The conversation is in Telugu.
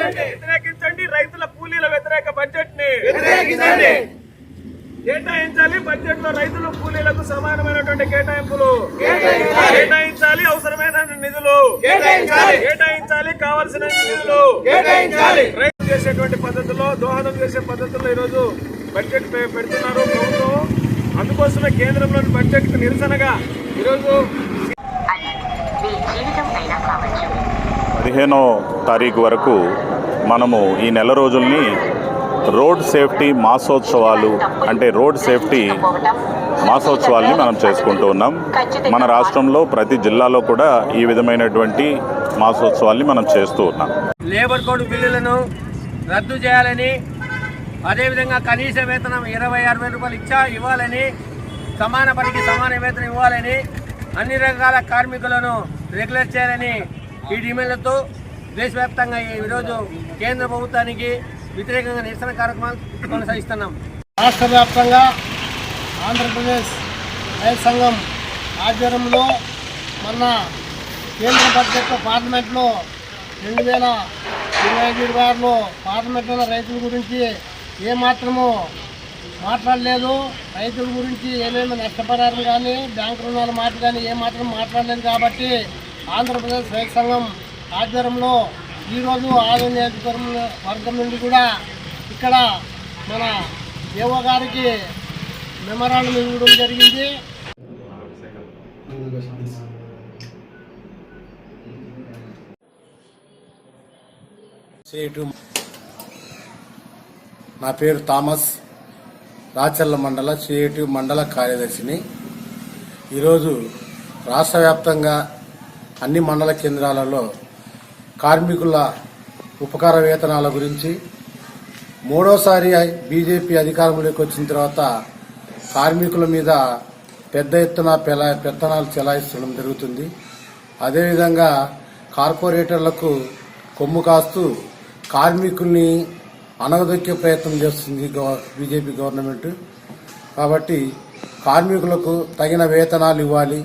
వ్యతిరేకించండి. రైతుల కూలీల వ్యతిరేక బడ్జెట్ని వ్యతిరేకించండి. కేటాయించాలి. బడ్జెట్లో రైతులు కూలీలకు సమానమైనటువంటి కేటాయింపులు కేటాయించాలి. అవసరమైన నిధులు కేటాయించాలి. కేటాయించాలి. కావలసిన నిధులు కేటాయించాలి. రైతు చేసేటువంటి పద్ధతిలో దోహదం చేసే పద్ధతిలో ఈరోజు బడ్జెట్ పెడుతున్నారు ప్రభుత్వం. అందుకోసమే కేంద్రంలోని బడ్జెట్ నిరసనగా ఈరోజు పదిహేనో తారీఖు వరకు మనము ఈ నెల రోజుల్ని రోడ్ సేఫ్టీ మాసోత్సవాలు అంటే రోడ్ సేఫ్టీ మాసోత్సవాల్ని మనం చేసుకుంటూ ఉన్నాం. మన రాష్ట్రంలో ప్రతి జిల్లాలో కూడా ఈ విధమైనటువంటి మాసోత్సవాల్ని మనం చేస్తూ ఉన్నాం. లేబర్ కోడ్ బిల్లులను రద్దు చేయాలని అదేవిధంగా కనీస వేతనం ఇరవై ఆరు వేల రూపాయలు ఇచ్చా ఇవ్వాలని సమాన పనికి సమాన వేతనం ఇవ్వాలని అన్ని రకాల కార్మికులను రెగ్యులర్ చేయాలని ఈ డిమాండ్లతో దేశవ్యాప్తంగా ఈరోజు కేంద్ర ప్రభుత్వానికి వ్యతిరేకంగా నిరసన కార్యక్రమాలు కొనసాగిస్తున్నాం. రాష్ట్ర వ్యాప్తంగా ఆంధ్రప్రదేశ్ రైతు సంఘం ఆధ్వర్యంలో మొన్న కేంద్ర బడ్జెట్ పార్లమెంట్లో రెండు వేల ఇరవై ఐదు ఇరవై ఆరులో పార్లమెంట్లో రైతుల గురించి ఏమాత్రము మాట్లాడలేదు. రైతుల గురించి ఏమేమి నష్టపరిహారం కానీ బ్యాంకు రుణాల మాట కానీ ఏమాత్రం మాట్లాడలేదు కాబట్టి ఆంధ్రప్రదేశ్ రైతు సంఘం ఆధ్వర్యంలో ఈరోజు ఆధునిక నియోజకవర్గం వర్గం నుండి కూడా ఇక్కడ మన ఏవో గారికి మెమరాండం ఇవ్వడం జరిగింది. నా పేరు థామస్. రాచర్ల మండల సిఐటి మండల కార్యదర్శిని. ఈరోజు రాష్ట్ర వ్యాప్తంగా అన్ని మండల కేంద్రాలలో కార్మికుల ఉపకార వేతనాల గురించి మూడోసారి బీజేపీ అధికారంలోకి వచ్చిన తర్వాత కార్మికుల మీద పెద్ద ఎత్తున పెలా పెత్తనాలు చెలాయిస్తడం జరుగుతుంది. అదేవిధంగా కార్పొరేటర్లకు కొమ్ము కాస్తూ కార్మికుల్ని అనగదొక్కే ప్రయత్నం చేస్తుంది బీజేపీ గవర్నమెంట్. కాబట్టి కార్మికులకు తగిన వేతనాలు ఇవ్వాలి.